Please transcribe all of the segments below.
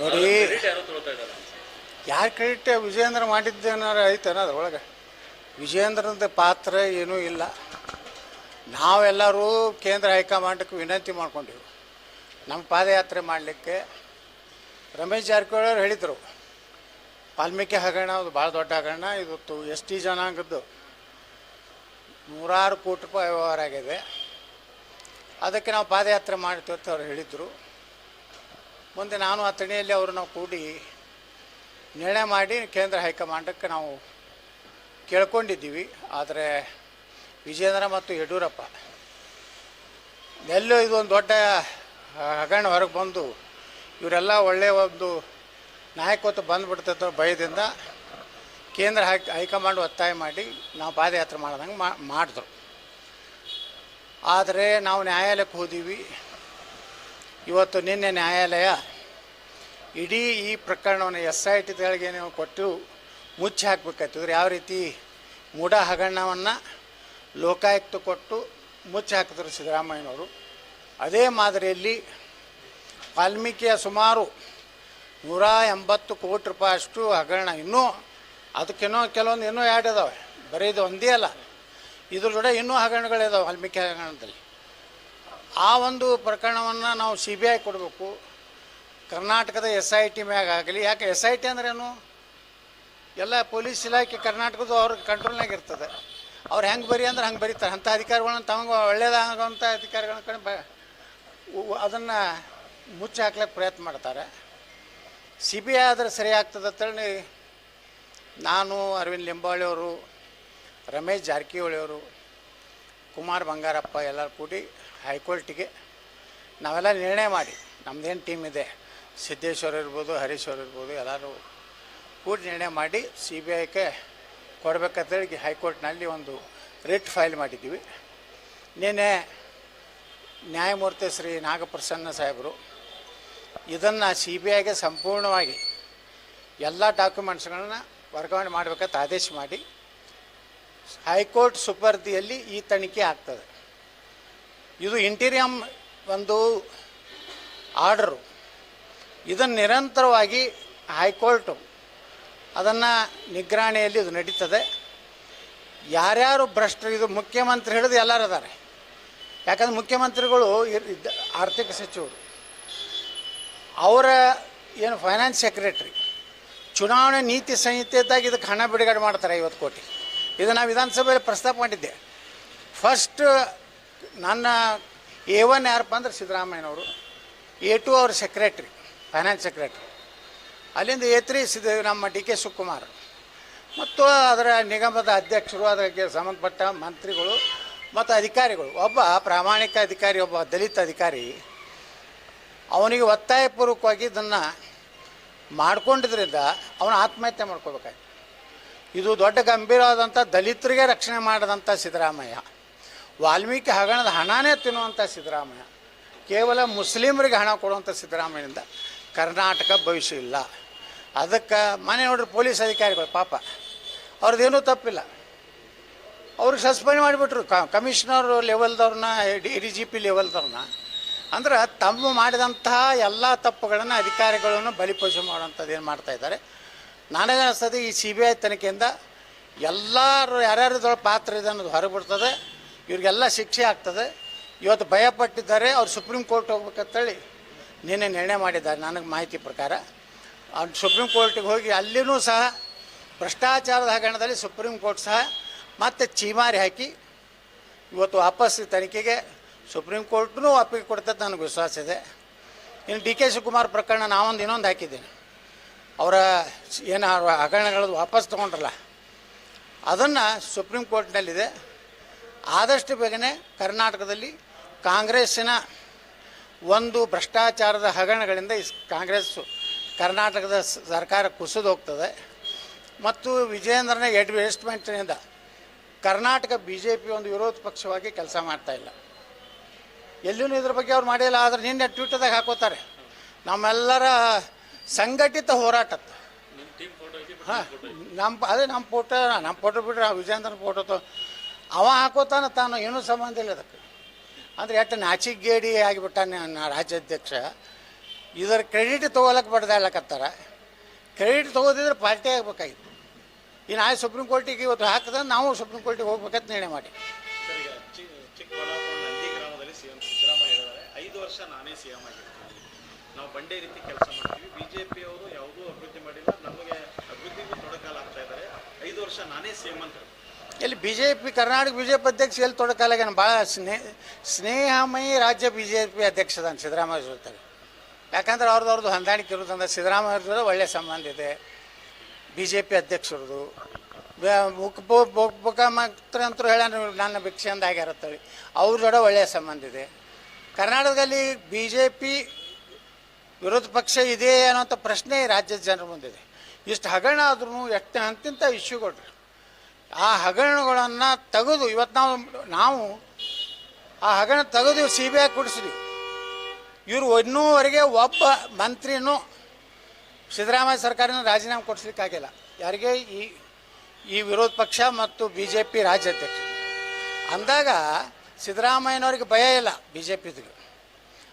ನೋಡಿ. ಯಾರು ಕ್ರೆಡಿಟ್ ವಿಜಯೇಂದ್ರ ಮಾಡಿದ್ದೇನಾರು ಐತೇನ ಅದ್ರೊಳಗೆ ವಿಜಯೇಂದ್ರದ ಪಾತ್ರ ಏನೂ ಇಲ್ಲ. ನಾವೆಲ್ಲರೂ ಕೇಂದ್ರ ಹೈಕಮಾಂಡಕ್ಕೆ ವಿನಂತಿ ಮಾಡ್ಕೊಂಡಿವಿ. ನಮ್ಮ ಪಾದಯಾತ್ರೆ ಮಾಡಲಿಕ್ಕೆ. ರಮೇಶ್ ಜಾರಕಿಹೊಳಿ ಅವರು ಹೇಳಿದರು. ವಾಲ್ಮೀಕಿ ಹಗರಣ ಅದು ಭಾಳ ದೊಡ್ಡ ಹಗರಣ. ಇವತ್ತು ಎಸ್ ಟಿ ಜನಾಂಗದ್ದು ನೂರಾರು ಕೋಟಿ ರೂಪಾಯಿ ವ್ಯವಹಾರ ಆಗಿದೆ. ಅದಕ್ಕೆ ನಾವು ಪಾದಯಾತ್ರೆ ಮಾಡ್ತೀವಿ ಅಂತ ಅವ್ರು ಹೇಳಿದರು. ಮುಂದೆ ನಾನು ಆ ತಣಿಯಲ್ಲಿ ಅವ್ರನ್ನ ಕೂಡಿ ನಿರ್ಣಯ ಮಾಡಿ ಕೇಂದ್ರ ಹೈಕಮಾಂಡಕ್ಕೆ ನಾವು ಕೇಳ್ಕೊಂಡಿದ್ದೀವಿ. ಆದರೆ ವಿಜೇಂದ್ರ ಮತ್ತು ಯಡಿಯೂರಪ್ಪ, ಎಲ್ಲೋ ಇದೊಂದು ದೊಡ್ಡ ಹಗರಣ ಹೊರಗೆ ಬಂದು ಇವರೆಲ್ಲ ಒಳ್ಳೆಯ ಒಂದು ನಾಯಕತ್ವ ಬಂದುಬಿಡ್ತೈತೆ ಭಯದಿಂದ ಕೇಂದ್ರ ಹೈ, ಹೈಕಮಾಂಡ್ ಒತ್ತಾಯ ಮಾಡಿ ನಾವು ಪಾದಯಾತ್ರೆ ಮಾಡ್ದಂಗೆ ಮಾಡಿದ್ರು. ಆದರೆ ನಾವು ನ್ಯಾಯಾಲಯಕ್ಕೆ ಹೋದೀವಿ. ಇವತ್ತು ನಿನ್ನೆ ನ್ಯಾಯಾಲಯ ಇಡೀ ಈ ಪ್ರಕರಣವನ್ನು ಎಸ್ ಐ ಟಿಗಳಿಗೆ ನೀವು ಕೊಟ್ಟು ಮುಚ್ಚಿ ಹಾಕಬೇಕಾಯ್ತಂದ್ರೆ ಯಾವ ರೀತಿ ಮೂಢ ಹಗರಣವನ್ನು ಲೋಕಾಯುಕ್ತ ಕೊಟ್ಟು ಮುಚ್ಚಿ ಹಾಕಿದ್ರು ಸಿದ್ದರಾಮಯ್ಯನವರು. ಅದೇ ಮಾದರಿಯಲ್ಲಿ ವಾಲ್ಮೀಕಿಯ ಸುಮಾರು ನೂರ ಎಂಬತ್ತು ಕೋಟಿ ರೂಪಾಯಿ ಅಷ್ಟು ಹಗರಣ ಇನ್ನೂ ಅದಕ್ಕೇನೋ ಕೆಲವೊಂದು ಇನ್ನೂ ಇದಾವೆ. ಬರೀ ಇದು ಒಂದೇ ಅಲ್ಲ. ಇದ್ರ ಜೊತೆ ಇನ್ನೂ ಹಗರಣಗಳಿದಾವೆ ವಾಲ್ಮೀಕಿ ಹಗರಣದಲ್ಲಿ. ಆ ಒಂದು ಪ್ರಕರಣವನ್ನು ನಾವು ಸಿ ಬಿ ಐ ಕೊಡಬೇಕು. ಕರ್ನಾಟಕದ ಎಸ್ ಐ ಟಿ ಮ್ಯಾಗ ಆಗಲಿ. ಯಾಕೆ ಎಸ್ ಐ ಟಿ ಅಂದ್ರೇನು ಎಲ್ಲ ಪೊಲೀಸ್ ಇಲಾಖೆ ಕರ್ನಾಟಕದ್ದು ಅವ್ರ ಕಂಟ್ರೋಲ್ನಾಗ ಇರ್ತದೆ. ಅವ್ರು ಹೆಂಗೆ ಬರಿ ಅಂದ್ರೆ ಹಂಗೆ ಬರೀತಾರೆ. ಅಂಥ ಅಧಿಕಾರಿಗಳನ್ನ ತಮಗೆ ಒಳ್ಳೇದಾಗುವಂಥ ಅಧಿಕಾರಿಗಳ ಕಡೆ ಬ ಅದನ್ನು ಮುಚ್ಚಿ ಹಾಕ್ಲಿಕ್ಕೆ ಪ್ರಯತ್ನ ಮಾಡ್ತಾರೆ. ಸಿ ಬಿ ಐ ಆದರೆ ಸರಿ ಆಗ್ತದೆ ಅಂತೇಳಿ ನಾನು ಅರವಿಂದ್ ಲಿಂಬಾವಳಿ ಅವರು, ರಮೇಶ್ ಜಾರಕಿಹೊಳಿ ಅವರು, ಕುಮಾರ್ ಬಂಗಾರಪ್ಪ ಎಲ್ಲರೂ ಕೂಡಿ ಹೈಕೋರ್ಟಿಗೆ ನಾವೆಲ್ಲ ನಿರ್ಣಯ ಮಾಡಿ. ನಮ್ಮದೇನು ಟೀಮ್ ಇದೆ. ಸಿದ್ದೇಶ್ವರ ಇರ್ಬೋದು, ಹರೀಶ್ವರ್ ಇರ್ಬೋದು, ಎಲ್ಲರೂ ಕೂಡಿ ನಿರ್ಣಯ ಮಾಡಿ ಸಿ ಬಿ ಐಗೆ ಕೊಡಬೇಕಂತೇಳಿ ಹೈಕೋರ್ಟ್ನಲ್ಲಿ ಒಂದು ರಿಟ್ ಫೈಲ್ ಮಾಡಿದ್ದೀವಿ. ನಿನ್ನೆ ನ್ಯಾಯಮೂರ್ತಿ ಶ್ರೀ ನಾಗಪ್ರಸನ್ನ ಸಾಹೇಬರು ಇದನ್ನು ಸಿ ಬಿ ಐಗೆ ಸಂಪೂರ್ಣವಾಗಿ ಎಲ್ಲ ಡಾಕ್ಯುಮೆಂಟ್ಸ್ಗಳನ್ನ ವರ್ಗಾವಣೆ ಮಾಡಬೇಕಂತ ಆದೇಶ ಮಾಡಿ ಹೈಕೋರ್ಟ್ ಸುಪರ್ದಿಯಲ್ಲಿ ಈ ತನಿಖೆ ಆಗ್ತದೆ. ಇದು ಇಂಟೀರಿಯಂ ಒಂದು ಆರ್ಡರು. ಇದನ್ನು ನಿರಂತರವಾಗಿ ಹೈಕೋರ್ಟು ಅದನ್ನು ನಿಗ್ರಹಣೆಯಲ್ಲಿ ಇದು ನಡೀತದೆ. ಯಾರ್ಯಾರು ಭ್ರಷ್ಟರು ಇದು ಮುಖ್ಯಮಂತ್ರಿ ಹಿಡಿದು ಎಲ್ಲರೂ ಇದ್ದಾರೆ. ಯಾಕಂದ್ರೆ ಮುಖ್ಯಮಂತ್ರಿಗಳು ಇದ್ದ ಆರ್ಥಿಕ ಸಚಿವರು. ಅವರ ಏನು ಫೈನಾನ್ಸ್ ಸೆಕ್ರೆಟ್ರಿ, ಚುನಾವಣೆ ನೀತಿ ಸಂಹಿತೆದಾಗ ಇದಕ್ಕೆ ಹಣ ಬಿಡುಗಡೆ ಮಾಡ್ತಾರೆ ಐವತ್ತು ಕೋಟಿ. ಇದು ನಾವು ವಿಧಾನಸಭೆಯಲ್ಲಿ ಪ್ರಸ್ತಾಪ ಮಾಡಿದ್ದೆ. ಫಸ್ಟ್ ನನ್ನ ಎ ಒನ್ ಯಾರಪ್ಪ ಅಂದ್ರೆ ಸಿದ್ದರಾಮಯ್ಯನವರು ಎ ಟು ಅವ್ರ ಸೆಕ್ರೆಟ್ರಿ ಫೈನಾನ್ಸ್ ಸೆಕ್ರೆಟ್ರಿ ಅಲ್ಲಿಂದ ಎ ತ್ರೀ ಸಿದ್ದ ನಮ್ಮ ಡಿ ಕೆ ಶಿವಕುಮಾರ್. ಮತ್ತು ಅದರ ನಿಗಮದ ಅಧ್ಯಕ್ಷರು, ಅದಕ್ಕೆ ಸಂಬಂಧಪಟ್ಟ ಮಂತ್ರಿಗಳು ಮತ್ತು ಅಧಿಕಾರಿಗಳು. ಒಬ್ಬ ಪ್ರಾಮಾಣಿಕ ಅಧಿಕಾರಿ, ಒಬ್ಬ ದಲಿತ ಅಧಿಕಾರಿ, ಅವನಿಗೆ ಒತ್ತಾಯಪೂರ್ವಕವಾಗಿ ಇದನ್ನು ಮಾಡ್ಕೊಂಡಿದ್ರಿಂದ ಅವನು ಆತ್ಮಹತ್ಯೆ ಮಾಡ್ಕೋಬೇಕಾಯ್ತು ಇದು ದೊಡ್ಡ ಗಂಭೀರವಾದಂಥ ದಲಿತರಿಗೆ ರಕ್ಷಣೆ ಮಾಡಿದಂಥ ಸಿದ್ದರಾಮಯ್ಯ. ವಾಲ್ಮೀಕಿ ಹಗರಣದ ಹಣನೇ ತಿನ್ನುವಂಥ ಸಿದ್ದರಾಮಯ್ಯ. ಕೇವಲ ಮುಸ್ಲಿಮರಿಗೆ ಹಣ ಕೊಡುವಂಥ ಸಿದ್ದರಾಮಯ್ಯನಿಂದ ಕರ್ನಾಟಕ ಭವಿಷ್ಯ ಇಲ್ಲ. ಅದಕ್ಕೆ ಮನೆ ನೋಡ್ರಿ ಪೊಲೀಸ್ ಅಧಿಕಾರಿಗಳು, ಪಾಪ. ಅವ್ರದ್ದೇನೂ ತಪ್ಪಿಲ್ಲ. ಅವ್ರಿಗೆ ಸಸ್ಪೆಂಡ್ ಮಾಡಿಬಿಟ್ರು. ಕಮಿಷನರ್ ಲೆವೆಲ್ದವ್ರನ್ನ, ಡಿ ಡಿ ಜಿ ಪಿ ಲೆವೆಲ್ದವ್ರನ್ನ. ಅಂದ್ರೆ ತಮ್ಮ ಮಾಡಿದಂತಹ ಎಲ್ಲ ತಪ್ಪುಗಳನ್ನು ಅಧಿಕಾರಿಗಳನ್ನು ಬಲಿಪಶು ಮಾಡುವಂಥದ್ದು ಏನು ಮಾಡ್ತಾ ಇದ್ದಾರೆ. ನನಗೆ ಅನಿಸ್ತದೆ ಈ ಸಿ ಬಿ ಐ ತನಿಖೆಯಿಂದ ಎಲ್ಲರೂ ಯಾರ್ಯಾರದೊಳಗೆ ಪಾತ್ರ ಇದೆ ಅನ್ನೋದು ಹೊರಗೆ ಬಿಡ್ತದೆ ಇವ್ರಿಗೆಲ್ಲ ಶಿಕ್ಷೆ ಆಗ್ತದೆ. ಇವತ್ತು ಭಯಪಟ್ಟಿದ್ದಾರೆ, ಅವ್ರು ಸುಪ್ರೀಂ ಕೋರ್ಟ್ ಹೋಗ್ಬೇಕಂತೇಳಿ ನಿನ್ನೆ ನಿರ್ಣಯ ಮಾಡಿದ್ದಾರೆ, ನನಗೆ ಮಾಹಿತಿ ಪ್ರಕಾರ. ಅವ್ರು ಸುಪ್ರೀಂ ಕೋರ್ಟಿಗೆ ಹೋಗಿ ಅಲ್ಲಿನೂ ಸಹ ಭ್ರಷ್ಟಾಚಾರದ ಹಗರಣದಲ್ಲಿ ಸುಪ್ರೀಂ ಕೋರ್ಟ್ ಸಹ ಮತ್ತೆ ಚೀಮಾರಿ ಹಾಕಿ ಇವತ್ತು ವಾಪಸ್ ತನಿಖೆಗೆ ಸುಪ್ರೀಂ ಕೋರ್ಟ್ನೂ ಒಪ್ಪಿಗೆ ಕೊಡ್ತದೆ ನನಗೆ ವಿಶ್ವಾಸ ಇದೆ. ಇನ್ನು ಡಿ ಕೆ ಶಿವಕುಮಾರ್ ಪ್ರಕರಣ ನಾವೊಂದು ಇನ್ನೊಂದು ಹಾಕಿದ್ದೀನಿ. ಅವರ ಏನು ಹಗರಣಗಳದ್ದು ವಾಪಸ್ ತೊಗೊಂಡ್ರಲ್ಲ, ಅದನ್ನು ಸುಪ್ರೀಂ ಕೋರ್ಟ್ನಲ್ಲಿದೆ. ಆದಷ್ಟು ಬೇಗನೆ ಕರ್ನಾಟಕದಲ್ಲಿ ಕಾಂಗ್ರೆಸ್ಸಿನ ಒಂದು ಭ್ರಷ್ಟಾಚಾರದ ಹಗರಣಗಳಿಂದ ಈ ಕಾಂಗ್ರೆಸ್ ಕರ್ನಾಟಕದ ಸರ್ಕಾರ ಕುಸಿದು ಹೋಗ್ತದೆ. ಮತ್ತು ವಿಜಯೇಂದ್ರನ ಅಡ್ವೆಸ್ಟ್ಮೆಂಟ್ನಿಂದ ಕರ್ನಾಟಕ ಬಿ ಜೆ ಪಿ ಒಂದು ವಿರೋಧ ಪಕ್ಷವಾಗಿ ಕೆಲಸ ಮಾಡ್ತಾ ಇಲ್ಲ. ಎಲ್ಲೂ ಇದ್ರ ಬಗ್ಗೆ ಅವ್ರು ಮಾಡಿಲ್ಲ ಆದರೆ ನಿನ್ನೆ ಟ್ವಿಟರ್ದಾಗ ಹಾಕೋತಾರೆ. ನಮ್ಮೆಲ್ಲರ ಸಂಘಟಿತ ಹೋರಾಟ ಹಾಂ ನಮ್ಮ ಅದೇ ನಮ್ಮ ಫೋಟೋ ನಮ್ಮ ಫೋಟೋ ಬಿಡ್ರಿ ಆ ವಿಜೇಂದ್ರನ ಫೋಟೋ ತೊ ಅವ ಹಾಕೋತಾನ, ತಾನು ಏನೂ ಸಂಬಂಧ ಇಲ್ಲ ಅದಕ್ಕೆ. ಅಂದರೆ ಎಷ್ಟು ನಾಚಿಗೇಡಿ ಆಗಿಬಿಟ್ಟಾನೆ ರಾಜ್ಯಾಧ್ಯಕ್ಷ. ಇದರ ಕ್ರೆಡಿಟ್ ತೊಗೊಳಕ್ಕೆ ಬಡ್ದಾಡ್ಲಕತ್ತಾರ ಕ್ರೆಡಿಟ್ ತೊಗೋದಿದ್ರೆ ಪಾರ್ಟಿ ಆಗ್ಬೇಕಾಗಿತ್ತು. ಇನ್ನು ಆ ಸುಪ್ರೀಂ ಕೋರ್ಟಿಗೆ ಇವತ್ತು ಹಾಕಿದ್ರೆ ನಾವು ಸುಪ್ರೀಂ ಕೋರ್ಟಿಗೆ ಹೋಗ್ಬೇಕಂತ ನಿರ್ಣಯ ಮಾಡಿ ಐದು ವರ್ಷ ನಾನೇ ಸಿ ಎಂ ನಾವು ಬಂಡೆ ರೀತಿ ಕೆಲಸ ಮಾಡ್ತೀವಿ. ಬಿ ಜೆ ಪಿಯವರು ಯಾವುದೂ ಅಭಿವೃದ್ಧಿ ಮಾಡಿಲ್ಲ. ನಮಗೆ ಅಭಿವೃದ್ಧಿಗೂ ತೊಡಕಾಲಾಗ್ತಾ ಇದ್ದಾರೆ. ಐದು ವರ್ಷ ನಾನೇ ಸಿ ಅಂತ ಎಲ್ಲಿ B J P Karnataka B J P ಅಧ್ಯಕ್ಷ ಎಲ್ಲಿ ತೊಡಕಾಲಾಗ ಭಾಳ ಸ್ನೇಹ ಸ್ನೇಹಮಯಿ ರಾಜ್ಯ ಬಿ ಜೆ ಪಿ ಅಧ್ಯಕ್ಷ ಸಿದ್ದರಾಮಯ್ಯ ಜೊತೆ ಯಾಕಂದ್ರೆ ಅವ್ರದ್ದು ಅವ್ರದ್ದು ಹೊಂದಾಣಿಕೆ ಇರೋದಂದ್ರೆ ಸಿದ್ದರಾಮಯ್ಯ ಜೊತೆ ಒಳ್ಳೆಯ ಸಂಬಂಧ ಇದೆ. ಬಿ ಜೆ ಪಿ ಅಧ್ಯಕ್ಷರದು ಮಾತ್ರ ಅಂತೂ ಹೇಳ ನನ್ನ ಭಿಕ್ಷೆಯಿಂದ ಆಗ್ಯಾರ ಅಂತೇಳಿ ಅವ್ರ ಜೊತೆ ಒಳ್ಳೆಯ ಸಂಬಂಧ ಇದೆ. ಕರ್ನಾಟಕದಲ್ಲಿ ಬಿ ಜೆ ಪಿ ವಿರೋಧ ಪಕ್ಷ ಇದೆ ಅನ್ನೋಂಥ ಪ್ರಶ್ನೆ ರಾಜ್ಯದ ಜನರ ಮುಂದಿದೆ. ಇಷ್ಟು ಹಗರಣ ಆದ್ರೂ ಎಷ್ಟು ಅಂತಿಂತ ಇಶ್ಯೂಗಳು ಆ ಹಗರಣಗಳನ್ನು ತೆಗೆದು ಇವತ್ತು ನಾವು ನಾವು ಆ ಹಗರಣ ತೆಗೆದು ಸಿ ಬಿ ಐ ಕೊಡಿಸಿದ್ವಿ. ಇವರು ಇನ್ನೂವರೆಗೆ ಒಬ್ಬ ಮಂತ್ರಿನೂ ಸಿದ್ದರಾಮಯ್ಯ ಸರ್ಕಾರನ ರಾಜೀನಾಮೆ ಕೊಡಿಸ್ಲಿಕ್ಕಾಗಿಲ್ಲ. ಯಾರಿಗೆ? ಈ ಈ ವಿರೋಧ ಪಕ್ಷ ಮತ್ತು ಬಿ ಜೆ ಪಿ ರಾಜ್ಯಾಧ್ಯಕ್ಷ ಅಂದಾಗ ಸಿದ್ದರಾಮಯ್ಯನವ್ರಿಗೆ ಭಯ ಇಲ್ಲ ಬಿ ಜೆ ಪಿದಿಗೆ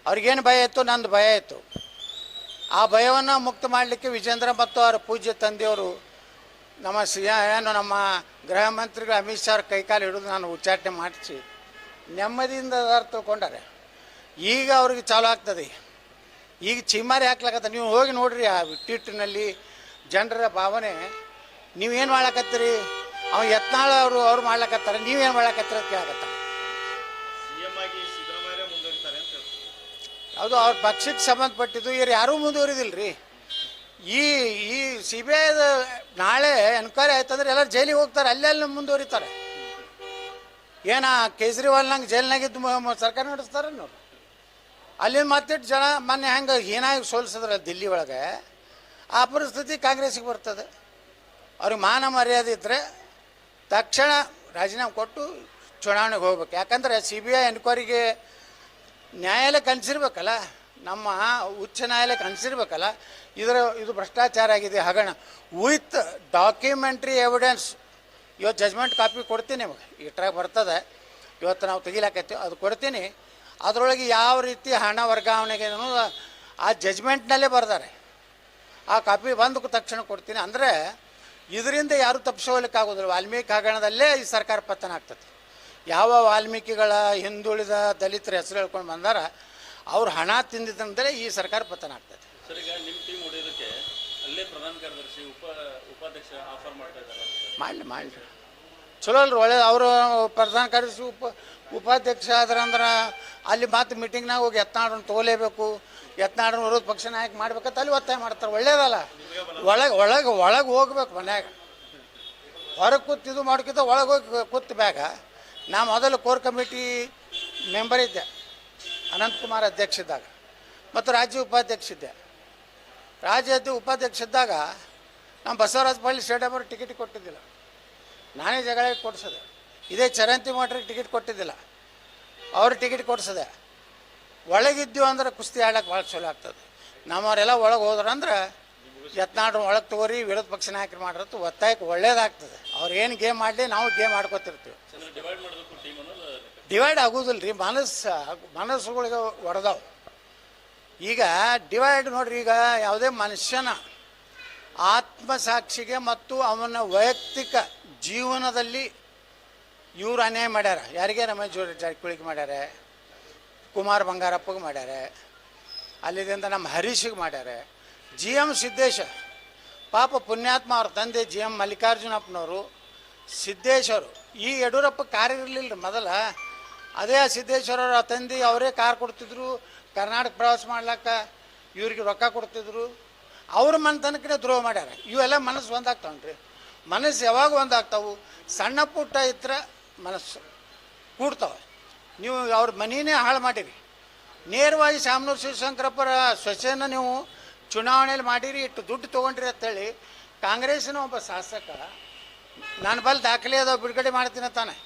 ಅವ್ರಿಗೇನು ಭಯ ಇತ್ತು? ನಂದು ಭಯ ಇತ್ತು. ಆ ಭಯವನ್ನು ಮುಕ್ತ ಮಾಡಲಿಕ್ಕೆ ವಿಜೇಂದ್ರ ಮತ್ತು ಅವರ ಪೂಜ್ಯ ತಂದೆಯವರು ನಮ್ಮ ಸಿ ಏನು ನಮ್ಮ ಗೃಹ ಮಂತ್ರಿಗಳು ಅಮಿತ್ ಶಾ ಕೈಕಾಲು ಹಿಡಿದು ನಾನು ಉಚ್ಚಾಟನೆ ಮಾಡಿಸಿ ನೆಮ್ಮದಿಯಿಂದ ಅದಾರ ತೊಗೊಂಡಾರೆ. ಈಗ ಅವ್ರಿಗೆ ಚಾಲು ಆಗ್ತದೆ. ಈಗ ಚಿಮ್ಮಾರಿ ಹಾಕ್ಲಕತ್ತ ನೀವು ಹೋಗಿ ನೋಡ್ರಿ ಆ ಟ್ವೀಟ್ನಲ್ಲಿ ಜನರ ಭಾವನೆ. ನೀವೇನು ಮಾಡ್ಲಕತ್ತೀರಿ? ಅವ ಯತ್ನಾಳ್ ಅವರು ಅವ್ರು ಮಾಡ್ಲಾಕತ್ತಾರೆ. ನೀವೇನು ಮಾಡ್ಲಕತ್ತೀರ ಅಂತ ಹೇಳ್ತಾರೆ. ಅದು ಅವ್ರ ಪಕ್ಷಕ್ಕೆ ಸಂಬಂಧಪಟ್ಟಿದ್ದು ಇವ್ರು ಯಾರೂ ಮುಂದುವರಿದಿಲ್ಲ ರೀ ಈ ಈ ಸಿ ಬಿ ಐದ ಆಯ್ತಂದ್ರೆ ಎಲ್ಲರೂ ಜೈಲಿಗೆ ಹೋಗ್ತಾರೆ ಅಲ್ಲೇ ಅಲ್ಲಿ ಮುಂದುವರಿತಾರೆ. ಏನ ಕೇಜ್ರಿವಾಲ್ನಂಗೆ ಜೈಲ್ನಾಗಿದ್ದು ಮ- ಮ- ಸರ್ಕಾರ ನಡೆಸ್ತಾರೆ ನೋಡಿ. ಅಲ್ಲಿ ಮತ್ತಿಟ್ಟು ಜನ ಮೊನ್ನೆ ಹೆಂಗೆ ಹೀನಾಗಿ ಸೋಲಿಸಿದ್ರೆ ದಿಲ್ಲಿ ಒಳಗೆ, ಆ ಪರಿಸ್ಥಿತಿ ಕಾಂಗ್ರೆಸ್ಗೆ ಬರ್ತದೆ. ಅವ್ರಿಗೆ ಮಾನ ಮರ್ಯಾದೆ ಇದ್ದರೆ ತಕ್ಷಣ ರಾಜೀನಾಮೆ ಕೊಟ್ಟು ಚುನಾವಣೆಗೆ ಹೋಗ್ಬೇಕು. ಯಾಕಂದರೆ ಸಿ ಬಿ ಐ ಎನ್ಕ್ವೈರಿಗೆ ನ್ಯಾಯಾಲಯ ಅನ್ಸಿರ್ಬೇಕಲ್ಲ ನಮ್ಮ ಉಚ್ಚ ನ್ಯಾಯಾಲಯಕ್ಕೆ ಅನಿಸಿರ್ಬೇಕಲ್ಲ, ಇದರ, ಇದು ಭ್ರಷ್ಟಾಚಾರ ಆಗಿದೆ ಹಗರಣ ವಿತ್ ಡಾಕ್ಯುಮೆಂಟ್ರಿ ಎವಿಡೆನ್ಸ್ ಇವತ್ತು ಜಜ್ಮೆಂಟ್ ಕಾಪಿ ಕೊಡ್ತೀನಿ ನಿಮಗೆ. ಇಟ್ರಾಗ ಬರ್ತದೆ. ಇವತ್ತು ನಾವು ತೆಗಿಲಾಕೈತಿ ಅದು ಕೊಡ್ತೀನಿ. ಅದರೊಳಗೆ ಯಾವ ರೀತಿ ಹಣ ವರ್ಗಾವಣೆಗೆ ಆ ಜಜ್ಮೆಂಟ್ನಲ್ಲೇ ಬರ್ದಾರೆ. ಆ ಕಾಪಿ ಬಂದ ತಕ್ಷಣ ಕೊಡ್ತೀನಿ. ಅಂದರೆ, ಇದರಿಂದ ಯಾರೂ ತಪ್ಪಿಸೋಲಿಕ್ಕಾಗೋದಿಲ್ಲ ವಾಲ್ಮೀಕಿ ಹಗರಣದಲ್ಲೇ ಈ ಸರ್ಕಾರ ಪತನ ಆಗ್ತದೆ. ಯಾವ ವಾಲ್ಮೀಕಿಗಳ ಹಿಂದುಳಿದ ದಲಿತರ ಹೆಸರು ಹೇಳ್ಕೊಂಡು ಬಂದಾರ ಅವ್ರು ಹಣ ತಿಂದಿದ್ದಂದರೆ ಈ ಸರ್ಕಾರ ಪತನ ಆಗ್ತದೆ. ಸರ್ ಈಗ ನಿಮ್ಮ ಟೀಮ್ ಹೊಡೆಯೋದಕ್ಕೆ ಅಲ್ಲೇ ಪ್ರಧಾನ ಕಾರ್ಯದರ್ಶಿ ಉಪ ಉಪಾಧ್ಯಕ್ಷ ಆಫರ್ ಮಾಡ್ತಾ ಇದ್ದಾರೆ ಮಾಡಲಿ ಮಾಡಲಿ. ಚಲೋ ಅಲ್ರಿ ಒಳ್ಳೆ ಅವರು ಪ್ರಧಾನ ಕಾರ್ಯದರ್ಶಿ ಉಪ ಉಪಾಧ್ಯಕ್ಷ ಆದ್ರೆ ಅಂದ್ರೆ ಅಲ್ಲಿ ಮಾತು ಮೀಟಿಂಗ್ನಾಗ ಹೋಗಿ ಯತ್ನಾಡನ್ನು ತೋಲೇಬೇಕು ಯತ್ನಾಡನ್ನು ವಿರೋಧ ಪಕ್ಷ ನಾಯಕ ಮಾಡ್ಬೇಕಂತ ಅಲ್ಲಿ ಒತ್ತಾಯ ಮಾಡ್ತಾರೆ. ಒಳ್ಳೇದಲ್ಲ. ಒಳಗೆ ಒಳಗೆ ಒಳಗೆ ಹೋಗ್ಬೇಕು ಮನ್ಯಾಗ. ಹೊರಗೆ ಕೂತು ಇದು ಮಾಡ್ಕಿದ್ದ ಒಳಗೆ ಹೋಗಿ ಕೂತು ಬ್ಯಾಗ. ನಾ ಮೊದಲು ಕೋರ್ ಕಮಿಟಿ ಮೆಂಬರ್ ಇದ್ದೆ. ಅನಂತಕುಮಾರ್ ಅಧ್ಯಕ್ಷ ಇದ್ದಾಗ. ಮತ್ತು ರಾಜ್ಯ ಉಪಾಧ್ಯಕ್ಷ ಇದ್ದೆ. ರಾಜ್ಯ ಅಧ್ಯ- ಉಪಾಧ್ಯಕ್ಷ ಇದ್ದಾಗ ನಮ್ಮ ಬಸವರಾಜ ಪಳ್ಳಿ ಸ್ಟೇಡಿಯಂ ಅವ್ರಿಗೆ ಟಿಕೆಟ್ ಕೊಟ್ಟಿದ್ದಿಲ್ಲ. ನಾನೇ ಜಗಳ ಕೊಡಿಸೋದೆ. ಇದೇ ಚರಂತಿ ಮೋಟ್ರಿಗೆ ಟಿಕೆಟ್ ಕೊಟ್ಟಿದ್ದಿಲ್ಲ. ಅವ್ರು ಟಿಕೆಟ್ ಕೊಡಿಸಿದೆ. ಒಳಗಿದ್ದು ಅಂದ್ರೆ ಕುಸ್ತಿ ಆಡಕ್ಕೆ ಭಾಳ ಚಲೋ ಆಗ್ತದೆ. ನಮ್ಮವರೆಲ್ಲ ಒಳಗೆ ಹೋದ್ರೆ ಅಂದ್ರೆ ಯತ್ನಾಡ್ರು ಒಳಗೆ ತಗೋರಿ ವಿರೋಧ ಪಕ್ಷ ನಾಯಕರು ಮಾಡಿರತ್ತು ಒತ್ತಾಯಕ್ಕೆ ಒಳ್ಳೇದಾಗ್ತದೆ. ಅವ್ರು ಏನು ಗೇಮ್ ಮಾಡಲಿ ನಾವು ಗೇಮ್ ಆಡ್ಕೊತಿರ್ತೀವಿ. ಡಿವೈಡ್ ಆಗೋದಿಲ್ಲ ರೀ ಮನಸ್ಸು, ಮನಸ್ಸುಗಳಿಗೆ ಒಡೆದವು. ಈಗ ಡಿವೈಡ್ ನೋಡ್ರಿ, ಈಗ ಯಾವುದೇ ಮನುಷ್ಯನ ಆತ್ಮಸಾಕ್ಷಿಗೆ ಮತ್ತು ಅವನ ವೈಯಕ್ತಿಕ ಜೀವನದಲ್ಲಿ ಇವರು ಅನ್ಯಾಯ ಮಾಡ್ಯಾರ. ಯಾರಿಗೆ ರಮೇಶ್ ಜಾರಕಿಹೊಳಿಗೆ ಮಾಡ್ಯಾರ? ಕುಮಾರ್ ಬಂಗಾರಪ್ಪಗೆ ಮಾಡ್ಯಾರ? ಅಲ್ಲಿದಿಂದ ನಮ್ಮ ಹರೀಶಿಗೆ ಮಾಡ್ಯಾರ? ಜಿ ಎಂ ಸಿದ್ದೇಶ ಪಾಪ ಪುಣ್ಯಾತ್ಮ ಅವ್ರ ತಂದೆ ಜಿ ಎಂ ಮಲ್ಲಿಕಾರ್ಜುನಪ್ಪನವರು ಸಿದ್ದೇಶ್ವರು. ಈ ಯಡಿಯೂರಪ್ಪ ಕಾರ್ಯ ಇರಲಿಲ್ಲ ರೀ ಮೊದಲ. ಅದೇ ಸಿದ್ದೇಶ್ವರರ ತಂದೆ ಅವರೇ ಕಾರ್ ಕೊಡ್ತಿದ್ರು. ಕರ್ನಾಟಕ ಪ್ರವಾಸ ಮಾಡ್ಲಕ್ಕ ಇವ್ರಿಗೆ ರೊಕ್ಕ ಕೊಡ್ತಿದ್ರು. ಅವ್ರ ಮನೆತನಕ್ಕೆ ದ್ರೋಹ ಮಾಡ್ಯಾರ. ಇವೆಲ್ಲ ಮನಸ್ಸು ಒಂದಾಗ್ತಾವನ್ರಿ. ಮನಸ್ಸು ಯಾವಾಗ ಒಂದಾಗ್ತಾವು? ಸಣ್ಣ ಪುಟ್ಟ ಇತ್ರ ಮನಸ್ಸು ಕೂಡ್ತಾವೆ. ನೀವು ಅವ್ರ ಮನೆಯೇ ಹಾಳು ಮಾಡಿರಿ. ನೇರವಾಗಿ ಶಾಮನೂರು ಶಿವಶಂಕರಪ್ಪರ ಸ್ವಚ್ಛನ ನೀವು ಚುನಾವಣೆಯಲ್ಲಿ ಮಾಡಿರಿ, ಇಟ್ಟು ದುಡ್ಡು ತೊಗೊಂಡ್ರಿ ಅಂತೇಳಿ ಕಾಂಗ್ರೆಸ್ನ ಒಬ್ಬ ಶಾಸಕ ನನ್ನ ಬಲ್ಲಿ ದಾಖಲೆ ಅದಾವ, ಬಿಡುಗಡೆ ಮಾಡ್ತೀನಿ ತಾನೆ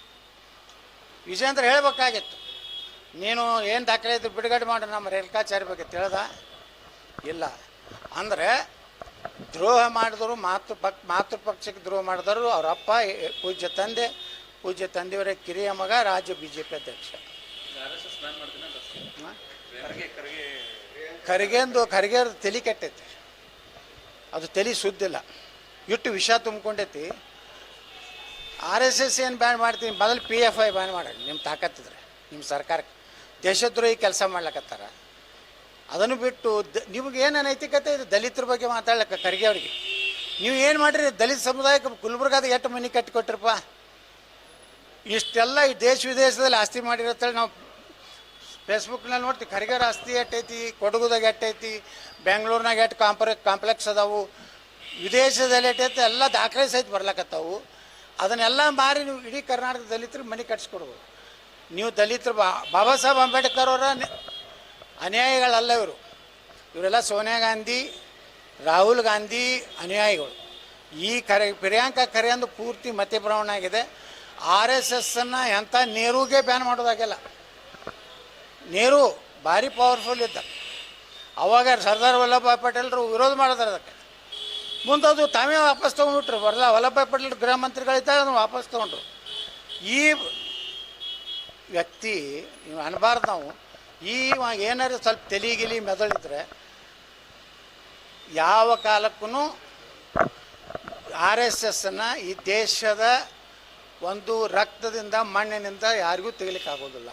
ವಿಜೇಂದ್ರ ಹೇಳ್ಬೇಕಾಗಿತ್ತು. ನೀನು ಏನು ದಾಖಲೆ ಇದ್ದು ಬಿಡುಗಡೆ ಮಾಡ್ರಿ ನಮ್ಮ ರೇಖಾಚಾರಿ ಬಗ್ಗೆ ತಿಳ್ದ? ಇಲ್ಲ. ಅಂದರೆ, ದ್ರೋಹ ಮಾಡಿದವರು ಮಾತೃ ಪಕ್, ಮಾತೃ ಪಕ್ಷಕ್ಕೆ ದ್ರೋಹ ಮಾಡಿದವರು ಅವರ ಅಪ್ಪ ಪೂಜ್ಯ ತಂದೆ, ಪೂಜ್ಯ ತಂದೆಯವರೇ ಕಿರಿಯ ಮಗ, ರಾಜ್ಯ ಬಿ ಜೆ ಪಿ ಅಧ್ಯಕ್ಷ ಖರ್ಗೆಂದು ಖರ್ಗೆ ತಲೆ ಕೆಟ್ಟೈತಿ. ಅದು ತಲೆ ಸುದ್ದಿಲ್ಲ. ಇಟ್ಟು ವಿಷ ತುಂಬ್ಕೊಂಡೈತಿ. ಆರ್ ಎಸ್ ಎಸ್ ಏನು ಬ್ಯಾನ್ ಮಾಡ್ತೀನಿ ಮೊದಲು ಪಿ ಎಫ್ ಐ ಬ್ಯಾನ್ ಮಾಡಿ ನಿಮ್ಮ ತಾಕತ್ತಿದ್ರೆ ನಿಮ್ಮ ಸರ್ಕಾರಕ್ಕೆ. ದೇಶದ್ರೋಹಿ ಕೆಲಸ ಮಾಡ್ಲಕತ್ತಾರ. ಅದನ್ನು ಬಿಟ್ಟು ದ, ನಿಮ್ಗೆ ಏನು ನೈತಿಕತೆ ಇದೆ? ದಲಿತರ ಬಗ್ಗೆ ಮಾತಾಡ್ಲಕ್ಕ ಖರ್ಗೆ ಅವ್ರಿಗೆ. ನೀವು ಏನು ಮಾಡಿರಿ? ದಲಿತ ಸಮುದಾಯಕ್ಕೆ ಗುಲ್ಬರ್ಗಾದ ಎಷ್ಟು ಮನೆ ಕಟ್ಟಿಕೊಟ್ರಪ್ಪ? ಇಷ್ಟೆಲ್ಲ ಈ ದೇಶ ವಿದೇಶದಲ್ಲಿ ಆಸ್ತಿ ಮಾಡಿರತ್ತೇಳಿ ನಾವು ಫೇಸ್ಬುಕ್ನಲ್ಲಿ ನೋಡ್ತೀವಿ. ಖರ್ಗೆರ ಆಸ್ತಿ ಎಟ್ಟೈತಿ ಕೊಡಗುದಾಗ ಎಟ್ಟೈತಿ ಬೆಂಗಳೂರಿನಾಗ ಎಷ್ಟು ಕಾಂಪ್ರೆ ಕಾಂಪ್ಲೆಕ್ಸ್ ಅದಾವು? ವಿದೇಶದಲ್ಲಿ ಎಟ್ಟೈತಿ ಎಲ್ಲ ದಾಖಲೆ ಸಹಿತ ಬರ್ಲಕತ್ತಾವು. ಅದನ್ನೆಲ್ಲ ಮಾರಿ ನೀವು ಇಡೀ ಕರ್ನಾಟಕ ದಲಿತರಿಗೆ ಮನೆ ಕಟ್ಸ್ಕೊಡ್ಬೋದು. ನೀವು ದಲಿತರು ಬಾಬಾ ಸಾಹೇಬ್ ಅಂಬೇಡ್ಕರ್ ಅವರ ಅನ್ಯಾಯಗಳಲ್ಲ ಇವರು. ಇವರೆಲ್ಲ ಸೋನಿಯಾ ಗಾಂಧಿ, ರಾಹುಲ್ ಗಾಂಧಿ ಅನುಯಾಯಿಗಳು. ಈ ಕರೆ, ಪ್ರಿಯಾಂಕಾ ಖರೆ ಅಂದು ಪೂರ್ತಿ ಮತಭ್ರಮಣ ಆಗಿದೆ. ಆರ್ ಎಸ್ ಎಸ್ಸನ್ನು ಎಂಥ ನೆಹರೂಗೆ ಬ್ಯಾನ್ ಮಾಡೋದಾಗೆಲ್ಲ. ನೆಹರು ಭಾರಿ ಪವರ್ಫುಲ್ ಇದ್ದ. ಅವಾಗ ಸರ್ದಾರ್ ವಲ್ಲಭಾಯ್ ಪಟೇಲ್ರು ವಿರೋಧ ಮಾಡಿದಾರೆ ಅದಕ್ಕೆ. ಮುಂದೆ ತಾವೇ ವಾಪಸ್ ತೊಗೊಂಡ್ಬಿಟ್ರು. ಬರಲ್ಲ ವಲ್ಲಭಾಯ್ ಪಟೇಲ್ ಗೃಹ ಮಂತ್ರಿಗಳಿದ್ದಾಗ ಅದನ್ನು ವಾಪಸ್ ತೊಗೊಂಡ್ರು. ಈ ವ್ಯಕ್ತಿ ಅನ್ಬಾರ್ದು ನಾವು, ಈ ಏನಾದ್ರು ಸ್ವಲ್ಪ ತೆಲಿಗಿಲಿ ಮೆದಳಿದ್ರೆ ಯಾವ ಕಾಲಕ್ಕೂ ಆರ್ ಎಸ್ ಎಸ್ಸನ್ನು ಈ ದೇಶದ ಒಂದು ರಕ್ತದಿಂದ ಮಣ್ಣಿನಿಂದ ಯಾರಿಗೂ ತೆಗಿಲಿಕ್ಕೆ ಆಗೋದಿಲ್ಲ